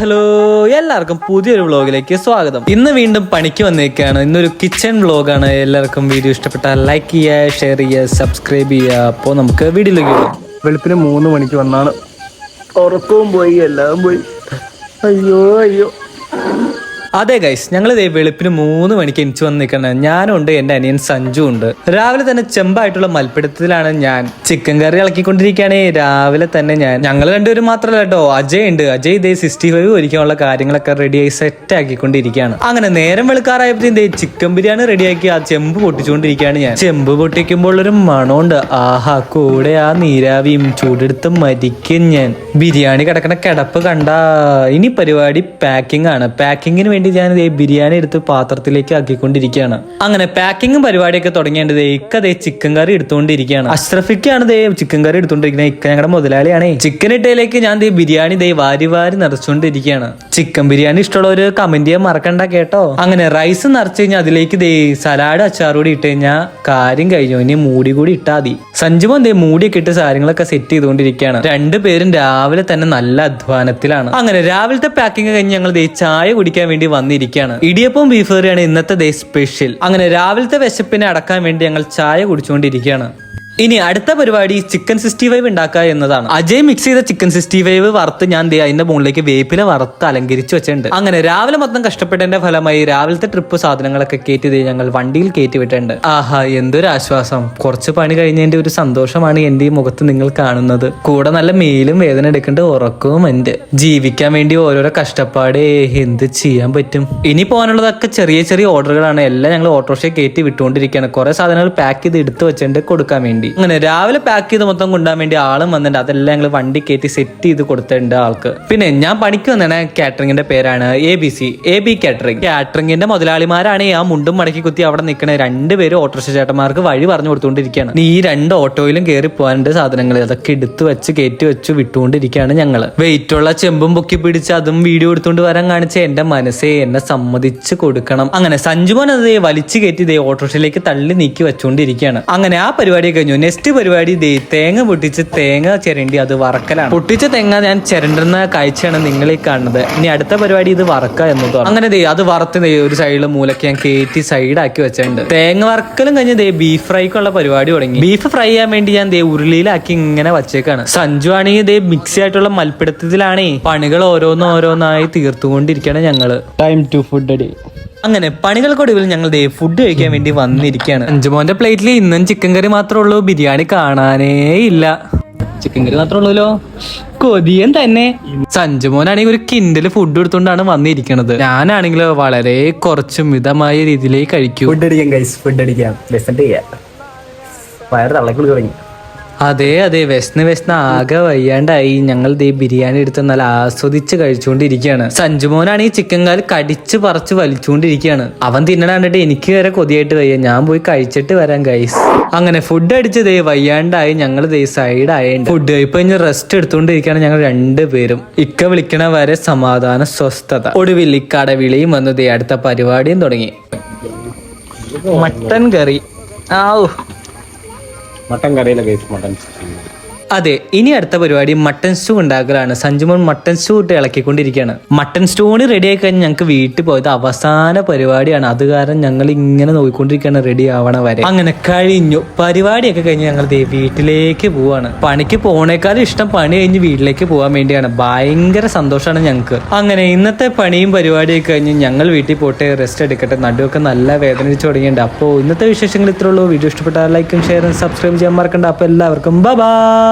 Hello എല്ലാവർക്കും പുതിയൊരു വ്ളോഗിലേക്ക് സ്വാഗതം. ഇന്ന് വീണ്ടും പണിക്ക് വന്നേക്കാണ്. ഇന്നൊരു കിച്ചൺ വ്ളോഗാണ് എല്ലാവർക്കും വീഡിയോ ഇഷ്ടപ്പെട്ടാൽ ലൈക്ക് ചെയ്യുക ഷെയർ ചെയ്യുക സബ്സ്ക്രൈബ് ചെയ്യുക. അപ്പോൾ നമുക്ക് വീഡിയോയിലേക്ക് പോകാം. വെളുപ്പിന് മൂന്ന് മണിക്ക് വന്നാണ്. ഉറക്കവും പോയി എല്ലാം പോയി. അയ്യോ അയ്യോ. അതെ ഗൈസ് ഞങ്ങൾ ഇതേ വെളുപ്പിന് മൂന്ന് മണിക്ക് എനിച്ച് വന്ന് നിൽക്കണം ഞാനുണ്ട് എന്റെ അനിയൻ സഞ്ജു ഉണ്ട് രാവിലെ തന്നെ ചെമ്പായിട്ടുള്ള മൽപ്പിടുത്തത്തിലാണ് ഞാൻ ചിക്കൻ കറി ഇളക്കിക്കൊണ്ടിരിക്കുകയാണ്. രാവിലെ തന്നെ ഞാൻ ഞങ്ങൾ രണ്ടുപേരും മാത്രമല്ല കേട്ടോ അജയ് ഉണ്ട്. അജയ് ഇതേ സിക്സ്റ്റി ഫൈവ് ഒരിക്കാനുള്ള കാര്യങ്ങളൊക്കെ റെഡിയായി സെറ്റ് ആക്കിക്കൊണ്ടിരിക്കുകയാണ്. അങ്ങനെ നേരം വെളുക്കാറായപ്പോഴത്തേക്കും ഇതേ ചിക്കൻ ബിരിയാണി റെഡിയാക്കി ആ ചെമ്പ് പൊട്ടിച്ചുകൊണ്ടിരിക്കുകയാണ് ഞാൻ. ചെമ്പ് പൊട്ടിക്കുമ്പോൾ ഒരു മണമുണ്ട്. ആഹാ കൂടെ ആ നീരാവിയും ചൂടെടുത്ത് മരിക്കും ഞാൻ. ബിരിയാണി കിടക്കണ കിടപ്പ് കണ്ട ഇനി പരിപാടി പാക്കിംഗ് ആണ്. പാക്കിങ്ങിന് വേണ്ടി ഞാൻ ദേ ബിരിയാണി എടുത്ത് പാത്രത്തിലേക്ക് ആക്കിക്കൊണ്ടിരിക്കുകയാണ്. അങ്ങനെ പാക്കിങ്ങും പരിപാടിയൊക്കെ തുടങ്ങേണ്ടത് ഇക്ക ദേ ചിക്കൻ കറി എടുത്തുകൊണ്ടിരിക്കുകയാണ്. അഷ്റഫിക്കാണ് ദേ ചിക്കൻ കറി എടുത്തുകൊണ്ടിരിക്കുന്നത്. ഇക്ക ഞങ്ങളുടെ മുതലാളിയാണേ. ചിക്കൻ ഇട്ടയിലേക്ക് ഞാൻ ദേ ബിരിയാണി ദേ വാരി വാരി നിറച്ചുകൊണ്ടിരിക്കുകയാണ്. ചിക്കൻ ബിരിയാണി ഇഷ്ടമുള്ളവര് കമന്റ് ചെയ്യാൻ മറക്കണ്ട കേട്ടോ. അങ്ങനെ റൈസ് നിറച്ച് കഴിഞ്ഞാൽ അതിലേക്ക് ദേ സലാഡ് അച്ചാർ കൂടി ഇട്ട് കഴിഞ്ഞാൽ കാര്യം കഴിഞ്ഞു. ഇനി മൂടി കൂടി ഇട്ടാ മതി. സഞ്ജുമോൻ ദേ മൂടിയൊക്കെ ഇട്ട് സാധനങ്ങളൊക്കെ സെറ്റ് ചെയ്തുകൊണ്ടിരിക്കുകയാണ്. രണ്ടുപേരും രാവിലെ തന്നെ നല്ല അധ്വാനത്തിലാണ്. അങ്ങനെ രാവിലത്തെ പാക്കിംഗ് കഴിഞ്ഞ് ഞങ്ങൾ ദേ ചായ കുടിക്കാൻ വേണ്ടി വന്നിരിക്കുകയാണ്. ഇടിയപ്പവും ബീഫ് കറിയാണ് ഇന്നത്തെ ദേ സ്പെഷ്യൽ അങ്ങനെ രാവിലത്തെ വിശപ്പിനെ അടക്കാൻ വേണ്ടി ഞങ്ങൾ ചായ കുടിച്ചുകൊണ്ടിരിക്കുകയാണ്. ഇനി അടുത്ത പരിപാടി ചിക്കൻ സിക്സ്റ്റി ഫൈവ് ഉണ്ടാക്കുക എന്നതാണ്. അജയ് മിക്സ് ചെയ്ത ചിക്കൻ സിക്സ്റ്റി ഫൈവ് വറുത്ത് ഞാൻ അതിന്റെ മുകളിലേക്ക് വേപ്പില വറുത്ത് അലങ്കരിച്ച് വെച്ചിട്ടുണ്ട്. അങ്ങനെ രാവിലെ മൊത്തം കഷ്ടപ്പെട്ടതിന്റെ ഫലമായി രാവിലത്തെ ട്രിപ്പ് സാധനങ്ങളൊക്കെ കയറ്റി ഞങ്ങൾ വണ്ടിയിൽ കയറ്റി വിട്ടിട്ടുണ്ട്. ആഹാ എന്തൊരു ആശ്വാസം. കുറച്ച് പണി കഴിഞ്ഞതിന്റെ ഒരു സന്തോഷമാണ് എന്റെ ഈ മുഖത്ത് നിങ്ങൾ കാണുന്നത്. കൂടെ നല്ല മേലും വേദന എടുക്കേണ്ട ഉറക്കവും എന്റെ ജീവിക്കാൻ വേണ്ടി ഓരോരോ കഷ്ടപ്പാടേ എന്ത് ചെയ്യാൻ പറ്റും? ഇനി പോകാനുള്ളതൊക്കെ ചെറിയ ചെറിയ ഓർഡറുകളാണ് എല്ലാം ഞങ്ങൾ ഓട്ടോറിക്ഷ കയറ്റി വിട്ടുകൊണ്ടിരിക്കുകയാണ്. കുറെ സാധനങ്ങൾ പാക്ക് ചെയ്ത് എടുത്ത് വെച്ചിട്ടുണ്ട് കൊടുക്കാൻ വേണ്ടി. അങ്ങനെ രാവിലെ പാക്ക് ചെയ്ത് മൊത്തം കൊണ്ടുപോകാൻ വേണ്ടി ആളും വന്നിട്ടുണ്ട്. അതെല്ലാം ഞങ്ങൾ വണ്ടി കയറ്റി സെറ്റ് ചെയ്ത് കൊടുത്തിട്ടുണ്ട് ആൾക്ക്. പിന്നെ ഞാൻ പണിക്ക് വന്നേ കാറ്ററിംഗിന്റെ പേരാണ് A B C A B catering കാറ്ററിംഗിന്റെ മുതലാളിമാരാണ് ആ മുണ്ടും മടക്കി കുത്തി അവിടെ നിൽക്കണ രണ്ടുപേരും ഓട്ടോറിക്ഷ ചേട്ടന്മാർക്ക് വഴി പറഞ്ഞു കൊടുത്തുകൊണ്ടിരിക്കുകയാണ് ഈ രണ്ട് ഓട്ടോയിലും കയറി പോകാനുണ്ട് സാധനങ്ങൾ അതൊക്കെ എടുത്ത് വെച്ച് കയറ്റി വെച്ച് വിട്ടുകൊണ്ടിരിക്കുകയാണ് ഞങ്ങൾ വെയിറ്റ് ഉള്ള ചെമ്പും പൊക്കി പിടിച്ച് അതും വീഡിയോ എടുത്തുകൊണ്ട് വരാൻ കാണിച്ച എന്റെ മനസ്സേ എന്നെ സമ്മതിച്ച് കൊടുക്കണം. അങ്ങനെ സഞ്ജുമോൻ അത് വലിച്ചു കയറ്റി ഇതേ ഓട്ടോറിക്ഷയിലേക്ക് തള്ളി നീക്കി വെച്ചുകൊണ്ടിരിക്കുകയാണ് അങ്ങനെ ആ പരിപാടി കഴിഞ്ഞു. നെക്സ്റ്റ് പരിപാടി ദേ തേങ്ങ പൊട്ടിച്ച് തേങ്ങ ചിരണ്ടി അത് വറക്കലാണ്. പൊട്ടിച്ച തേങ്ങ ഞാൻ ചിരണ്ടുന്ന കാഴ്ചയാണ് നിങ്ങൾ ഈ കാണുന്നത്. ഇനി അടുത്ത പരിപാടി ഇത് വറക്ക എന്ന് തോന്നുന്നു. അങ്ങനെ ദേ അത് വറുത്ത് ദേ ഒരു സൈഡിൽ മൂലക്ക് ഞാൻ കയറ്റി സൈഡാക്കി വെച്ചിട്ടുണ്ട്. തേങ്ങ വറക്കലും കഴിഞ്ഞ് ദേ ബീഫ് ഫ്രൈക്കുള്ള പരിപാടി തുടങ്ങി. ബീഫ് ഫ്രൈ ചെയ്യാൻ വേണ്ടി ഞാൻ ദേ ഉരുളിയിലാക്കി ഇങ്ങനെ വച്ചേക്കാണ്. സഞ്ജു ആണെങ്കിൽ ദേ മിക്സി ആയിട്ടുള്ള മൽപ്പിടുത്തത്തിലാണേ പണികൾ ഓരോന്നോരോന്നായി ഓരോന്നായി തീർത്തുകൊണ്ടിരിക്കുകയാണ് ഞങ്ങൾ. ടൈം ടു ഫുഡ് അടി അങ്ങനെ പണികൾക്കൊടുവിൽ ഞങ്ങൾ ദേ ഫുഡ് കഴിക്കാൻ വേണ്ടി വന്നിരിക്കുകയാണ്. അഞ്ചുമോന്റെ പ്ലേറ്റിൽ ഇന്നും ചിക്കൻ കറി മാത്രമേ ഉള്ളൂ. ബിരിയാണി കാണാനേ ഇല്ല. ചിക്കൻ കറി മാത്രമേ ഉള്ളൂല്ലോ കൊതിയൻ തന്നെ. സഞ്ജുമോനാണെങ്കിൽ ഒരു കിൻഡിൽ ഫുഡ് എടുത്തുകൊണ്ടാണ് വന്നിരിക്കുന്നത് ഞാനാണെങ്കിൽ വളരെ കുറച്ച് മിതമായ രീതിയിലേക്ക് കഴിക്കും. ഫുഡ് അടിക്കാം ഗൈസ് ഫുഡ് അടിക്കാം. വയറ് തള്ളക്കുള്ളി തുടങ്ങി. അതെ അതെ. വിശന്ന് വിശന്ന് ആകെ വയ്യാണ്ടായി. ഞങ്ങൾ ദേ ബിരിയാണി എടുത്ത് നല്ല ആസ്വദിച്ച് കഴിച്ചുകൊണ്ടിരിക്കുകയാണ് സഞ്ജുമോനാണ് ഈ ചിക്കൻ കാൽ കടിച്ച് പറിച്ച് വലിച്ചുകൊണ്ടിരിക്കുകയാണ് അവൻ തിന്നണ എനിക്ക് വരെ കൊതിയായിട്ട് വയ്യ. ഞാൻ പോയി കഴിച്ചിട്ട് വരാം ഗൈസ് അങ്ങനെ ഫുഡ് അടിച്ച് ദേ വയ്യാണ്ടായി. ഞങ്ങൾ ദേ സൈഡ് സൈഡായുണ്ട് ഫുഡ് കഴിപ്പ് കഴിഞ്ഞ് റെസ്റ്റ് എടുത്തുകൊണ്ടിരിക്കുകയാണ് ഞങ്ങൾ രണ്ടുപേരും. ഇക്ക വിളിക്കണ വരെ സമാധാന സ്വസ്ഥത. ഒടുവിൽ ഇക്കാട വിളിയും വന്ന് ദേ അടുത്ത പരിപാടിയും തുടങ്ങി. Mutton curry. ആവൂ മട്ടൻ കറിയില്ല ഗൈസ് മട്ടൻ അതെ ഇനി അടുത്ത പരിപാടി മട്ടൻ സ്റ്റൂ ഉണ്ടാക്കലാണ്. സഞ്ജുമോൻ മട്ടൻ സ്റ്റൂ ഇട്ട് ഇളക്കിക്കൊണ്ടിരിക്കുകയാണ്. മട്ടൻ സ്റ്റൂണ് റെഡി ആയി കഴിഞ്ഞ് ഞങ്ങൾക്ക് വീട്ടിൽ പോയത് അവസാന പരിപാടിയാണ്. അത് കാരണം ഞങ്ങൾ ഇങ്ങനെ നോക്കിക്കൊണ്ടിരിക്കുകയാണ് റെഡി ആവണ വരെ. അങ്ങനെ കഴിഞ്ഞു. പരിപാടിയൊക്കെ കഴിഞ്ഞ് ഞങ്ങൾ വീട്ടിലേക്ക് പോവാണ്. പണിക്ക് പോണേക്കാളും ഇഷ്ടം പണി കഴിഞ്ഞ് വീട്ടിലേക്ക് പോകാൻ വേണ്ടിയാണ്. ഭയങ്കര സന്തോഷമാണ് ഞങ്ങൾക്ക് അങ്ങനെ ഇന്നത്തെ പണിയും പരിപാടിയൊക്കെ കഴിഞ്ഞ് ഞങ്ങൾ വീട്ടിൽ പോട്ടെ റെസ്റ്റ് എടുക്കട്ടെ. നടുവൊക്കെ നല്ല വേദനിച്ച് തുടങ്ങിയിട്ടുണ്ട്. അപ്പോൾ ഇന്നത്തെ വിശേഷങ്ങൾ ഇത്രയുള്ളൂ വീഡിയോ ഇഷ്ടപ്പെട്ടാൽ ലൈക്കും ഷെയറും സബ്സ്ക്രൈബ് ചെയ്യാൻ മറക്കണ്ട. അപ്പോൾ എല്ലാവർക്കും ബൈ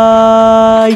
বাই।